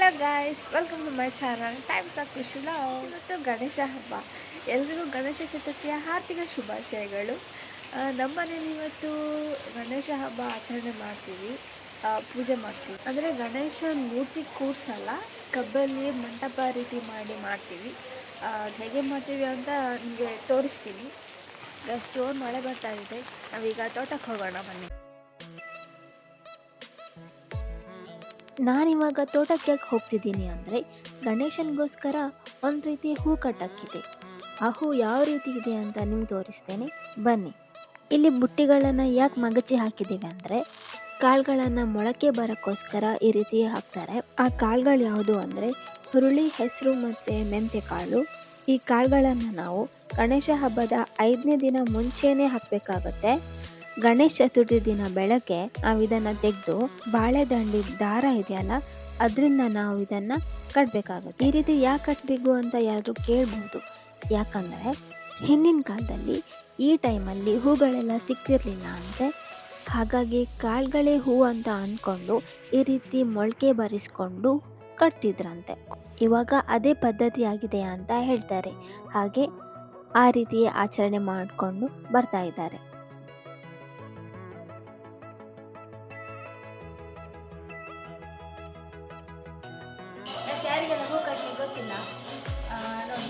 Hello guys welcome to my channel times of Khushi ಇವತ್ತು ಗಣೇಶ ಹಬ್ಬ. ಎಲ್ರಿಗೂ ಗಣೇಶ ಚತುರ್ಥಿಯ ಹಾರ್ದಿಕ ಶುಭಾಶಯಗಳು. ನಮ್ಮ ನಮ್ಮನೇಲಿ ಇವತ್ತು ಗಣೇಶ ಹಬ್ಬ ಆಚರಣೆ ಮಾಡ್ತೀವಿ. ಪೂಜೆ ಮಾಡ್ತೀವಿ. ಅಂದರೆ ಗಣೇಶ ಮೂರ್ತಿ ಕೂರ್ಸಲ್ಲ ಕಬ್ಬಲ್ಲಿ ಮಂಟಪ ರೀತಿ ಮಾಡಿ ಮಾಡ್ತೀವಿ. ಹೇಗೆ ಮಾಡ್ತೀವಿ ಅಂತ ನಿಮಗೆ ತೋರಿಸ್ತೀನಿ. ಜಸ್ಟ್ ಜೋರು ಮಳೆ ಬರ್ತಾ ಇದೆ. ನಾವೀಗ ತೋಟಕ್ಕೆ ಹೋಗೋಣ, ಬನ್ನಿ. ನಾನಿವಾಗ ತೋಟಕ್ಕೆ ಯಾಕೆ ಹೋಗ್ತಿದ್ದೀನಿ ಅಂದರೆ ಗಣೇಶನಿಗೋಸ್ಕರ ಒಂದು ರೀತಿ ಹೂ ಕಟ್ಟಕ್ಕಿದೆ ಆ ಹೂ ಯಾವ ರೀತಿ ಇದೆ ಅಂತ ನಿಮ್ಗೆ ತೋರಿಸ್ತೇನೆ. ಬನ್ನಿ. ಇಲ್ಲಿ ಬುಟ್ಟಿಗಳನ್ನು ಯಾಕೆ ಮಗಚಿ ಹಾಕಿದ್ದೀವಿ ಅಂದರೆ ಕಾಳುಗಳನ್ನು ಮೊಳಕೆ ಬರೋಕ್ಕೋಸ್ಕರ ಈ ರೀತಿ ಹಾಕ್ತಾರೆ. ಆ ಕಾಳುಗಳು ಯಾವುದು ಅಂದರೆ ಹುರುಳಿ, ಹೆಸರು ಮತ್ತು ಮೆಂತ್ಯ ಕಾಳು. ಈ ಕಾಳುಗಳನ್ನು ನಾವು ಗಣೇಶ ಹಬ್ಬದ ಐದನೇ ದಿನ ಮುಂಚೆನೇ ಹಾಕಬೇಕಾಗತ್ತೆ. ಗಣೇಶ ಚತುರ್ಥಿ ದಿನ ಬೆಳಗ್ಗೆ ನಾವು ಇದನ್ನು ತೆಗೆದು ಬಾಳೆದಂಡಿ ದಾರ ಇದೆಯಲ್ಲ, ಅದರಿಂದ ನಾವು ಇದನ್ನು ಕಟ್ಟಬೇಕಾಗುತ್ತೆ ಈ ರೀತಿ ಯಾಕೆ ಕಟ್ಟಬೇಕು ಅಂತ ಯಾರು ಕೇಳ್ಬೋದು. ಯಾಕಂದರೆ ಹಿಂದಿನ ಕಾಲದಲ್ಲಿ ಈ ಟೈಮಲ್ಲಿ ಹೂಗಳೆಲ್ಲ ಸಿಕ್ತಿರ್ಲಿಲ್ಲ ಅಂತೆ ಹಾಗಾಗಿ ಕಾಳುಗಳೇ ಹೂ ಅಂತ ಅಂದ್ಕೊಂಡು ಈ ರೀತಿ ಮೊಳಕೆ ಬರಿಸ್ಕೊಂಡು ಕಟ್ತಿದ್ರಂತೆ. ಇವಾಗ ಅದೇ ಪದ್ಧತಿ ಆಗಿದೆ ಅಂತ ಹೇಳ್ತಾರೆ. ಹಾಗೆ ಆ ರೀತಿ ಆಚರಣೆ ಮಾಡಿಕೊಂಡು ಬರ್ತಾ ಇದ್ದಾರೆ. ಯಾರಿಗೆಲ್ಲ ಹೂ ಗೊತ್ತಿಲ್ಲ. ನೋಡಿ.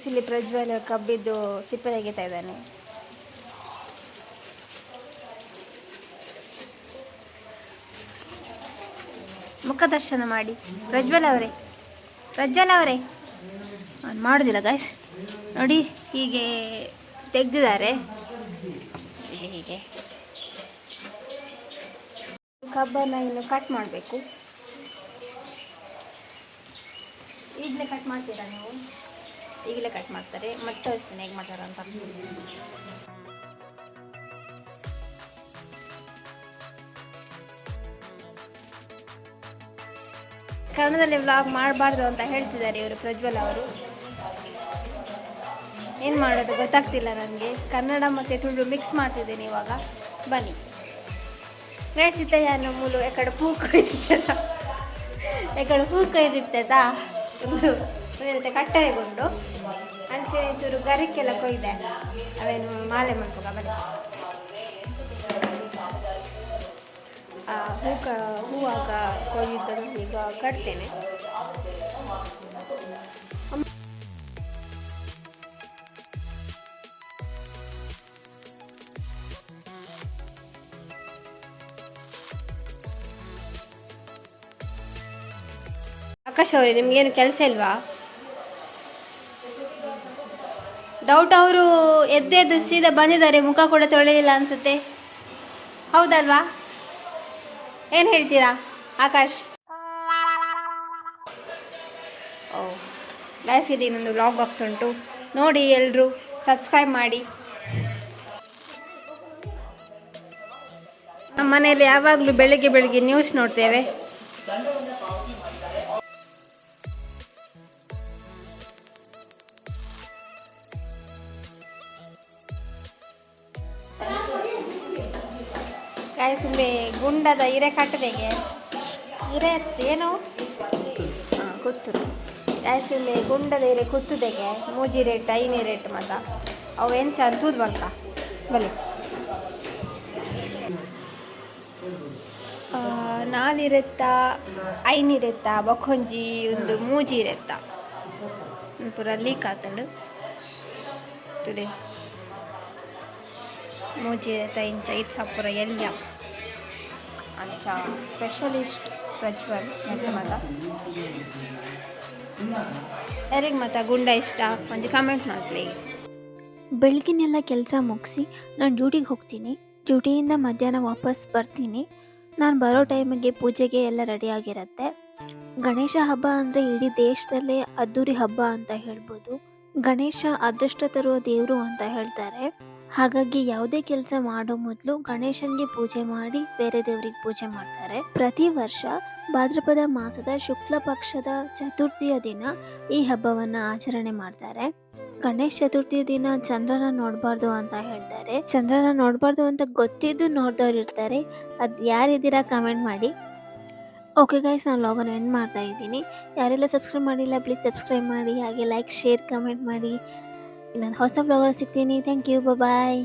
ಎಸ್, ಇಲ್ಲಿ ಪ್ರಜ್ವಲ್ ಕಬ್ಬಿದ್ದು ಸಿಪ್ಪೆ ತೆಗಿತಾ ಇದ್ದಾನೆ. ಮುಖದರ್ಶನ ಮಾಡಿ. ಪ್ರಜ್ವಲ್ ಅವರೇ ಪ್ರಜ್ವಲ್ ಅವರೇ. ಅವ್ನು ಮಾಡೋದಿಲ್ಲ ಗಾಯ್ಸ್ ನೋಡಿ ಹೀಗೆ ತೆಗ್ದಿದ್ದಾರೆ. ಹೀಗೆ ಕಬ್ಬನ್ನು ಇನ್ನು ಕಟ್ ಮಾಡಬೇಕು. ಈಗಲೇ ಕಟ್ ಮಾಡ್ತೀರಾ ನೀವು? ಈಗಲೇ ಕಟ್ ಮಾಡ್ತಾರೆ, ಮತ್ತೆ ತೋರಿಸ್ತೀನಿ ಹೇಗೆ ಮಾಡ್ತಾರೆ ಅಂತ. ಕನ್ನಡದಲ್ಲಿ ವ್ಲಾಗ್ ಮಾಡಬಾರ್ದು ಅಂತ ಹೇಳ್ತಿದ್ದಾರೆ ಇವರು ಪ್ರಜ್ವಲ್ ಅವರು. ಏನು ಮಾಡೋದು ಗೊತ್ತಾಗ್ತಿಲ್ಲ ನನಗೆ. ಕನ್ನಡ ಮತ್ತು ತುಳು ಮಿಕ್ಸ್ ಮಾಡ್ತಿದ್ದೀನಿ ಇವಾಗ. ಬನ್ನಿ. ಗಾಯಿಸಿದ್ದಯ್ಯ ಮೂಲು, ಎಕಡೆ ಹೂ ಕೊಯ್ದಿತ್ತದ ಎಕಡೆ ಹೂ ಕೊಯ್ದಿತ್ತದ ಒಂದು ಕಟ್ಟರೆಗೊಂಡು ಅಂಚೆ ಚೂರು ಗರಿಕೆಲ್ಲ ಕೊಯ್ದೆ. ಅವೇನು ಮಾಲೆ ಮಾಡ್ಕೋಗ, ಬನ್ನಿ. ಹೂ ಕ ಹೂವಾಗ ಕೊಯ್ದನ್ನು ಈಗ ಕಟ್ತೇನೆ. ಆಕಾಶ್ ಅವರೇ, ನಿಮ್ಗೇನು ಕೆಲಸ ಇಲ್ವಾ? ಡೌಟ್ ಅವರು ಎದ್ದೆದ್ದು ಸೀದಾ ಬಂದಿದ್ದಾರೆ, ಮುಖ ಕೂಡ ತೊಳೆಯಿಲ್ಲ ಅನ್ಸುತ್ತೆ. ಹೌದಲ್ವಾ? ಏನು ಹೇಳ್ತೀರಾ, ಆಕಾಶ್? ಓ ಗ್ಯಾಸ್ ಇನ್ನೊಂದು ಬ್ಲಾಗ್ ವ್ಲಾಗ್ ಆಗ್ತುಂಟು ನೋಡಿ ಎಲ್ಲರೂ ಸಬ್ಸ್ಕ್ರೈಬ್ ಮಾಡಿ. ನಮ್ಮ ಮನೆಯಲ್ಲಿ ಯಾವಾಗಲೂ ಬೆಳಿಗ್ಗೆ ಬೆಳಿಗ್ಗೆ ನ್ಯೂಸ್ ನೋಡ್ತೇವೆ. ಕಾಯಿ ಸುಮ್ಮನೆ ಗುಂಡದ ಹಿರೆ ಕಟ್ಟದೆಗೆ ಹಿರೆ ಏನು? ಹಾಂ ಕುತ್ತು ಕಾಯಿ ಸುಮ್ಮನೆ ಗುಂಡದ ಹಿರೆ ಕುತ್ತುದೆಗೆ ಮೂಜಿ ರೇಟ್, ಐನೇ ರೇಟ್ ಮತ್ತ ಅವು ಏನು ಚಂದೂದ್ ಬಂತ? ಬಲಿ ನಾಲಿರೆತ್ತ ಐನಿರೆತ್ತ ಬಕ್ಕೊಂಜಿ, ಒಂದು ಮೂಜಿ ಇರೆತ್ತ ಪೂರ ಲೀಕ್ ಆತಂಡು ತುಡೆ. ಮೂಜಿ ಇರೆತ್ತ ಇಂಚ ಇದು ಸಪುರ ಎಲ್ಲ ಅಂಚ ಸ್ಪೆಷಲಿಸ್ಟ್ ಪ್ರಜ್ವಲ್ ಎಂತ ಮತ ಯಾರಿಗೆ ಮತ? ಗುಂಡ ಇಷ್ಟ? ಒಂದು ಕಮೆಂಟ್ ಮಾಡ್ಲಿ ಬೆಳಗಿನೆಲ್ಲ ಕೆಲಸ ಮುಗಿಸಿ ನಾನು ಡ್ಯೂಟಿಗೆ ಹೋಗ್ತೀನಿ. ಡ್ಯೂಟಿಯಿಂದ ಮಧ್ಯಾಹ್ನ ವಾಪಸ್ ಬರ್ತೀನಿ. ನಾನು ಬರೋ ಟೈಮಿಗೆ ಪೂಜೆಗೆ ಎಲ್ಲ ರೆಡಿಯಾಗಿರುತ್ತೆ ಗಣೇಶ ಹಬ್ಬ ಅಂದರೆ ಇಡೀ ದೇಶದಲ್ಲೇ ಅದ್ದೂರಿ ಹಬ್ಬ ಅಂತ ಹೇಳ್ಬೋದು. ಗಣೇಶ ಅದೃಷ್ಟ ತರುವ ದೇವರು ಅಂತ ಹೇಳ್ತಾರೆ. ಹಾಗಾಗಿ ಯಾವುದೇ ಕೆಲಸ ಮಾಡೋ ಮೊದಲು ಗಣೇಶನಿಗೆ ಪೂಜೆ ಮಾಡಿ ಬೇರೆ ದೇವರಿಗೆ ಪೂಜೆ ಮಾಡ್ತಾರೆ. ಪ್ರತಿ ವರ್ಷ ಭಾದ್ರಪದ ಮಾಸದ ಶುಕ್ಲ ಪಕ್ಷದ ಚತುರ್ಥಿಯ ದಿನ ಈ ಹಬ್ಬವನ್ನು ಆಚರಣೆ ಮಾಡ್ತಾರೆ. ಗಣೇಶ ಚತುರ್ಥಿ ದಿನ ಚಂದ್ರನ ನೋಡಬಾರ್ದು ಅಂತ ಹೇಳ್ತಾರೆ. ಚಂದ್ರನ ನೋಡಬಾರ್ದು ಅಂತ ಗೊತ್ತಿದ್ದು ನೋಡ್ದವ್ರು ಇರ್ತಾರೆ. ಅದು ಯಾರಿದ್ದೀರಾ ಕಮೆಂಟ್ ಮಾಡಿ. ಓಕೆ ಗೈಸ್ ನಾನು ಲಾಗನ್ ಎಂಡ್ ಮಾಡ್ತಾ ಇದ್ದೀನಿ. ಯಾರೆಲ್ಲ ಸಬ್ಸ್ಕ್ರೈಬ್ ಮಾಡಿಲ್ಲ ಪ್ಲೀಸ್ ಸಬ್ಸ್ಕ್ರೈಬ್ ಮಾಡಿ. ಹಾಗೆ ಲೈಕ್ ಶೇರ್ ಕಮೆಂಟ್ ಮಾಡಿ. ಇನ್ನೊಂದು ಹೊಸ ಬ್ಲಾಗಲ್ಲಿ ಸಿಗ್ತೀನಿ. Thank you bye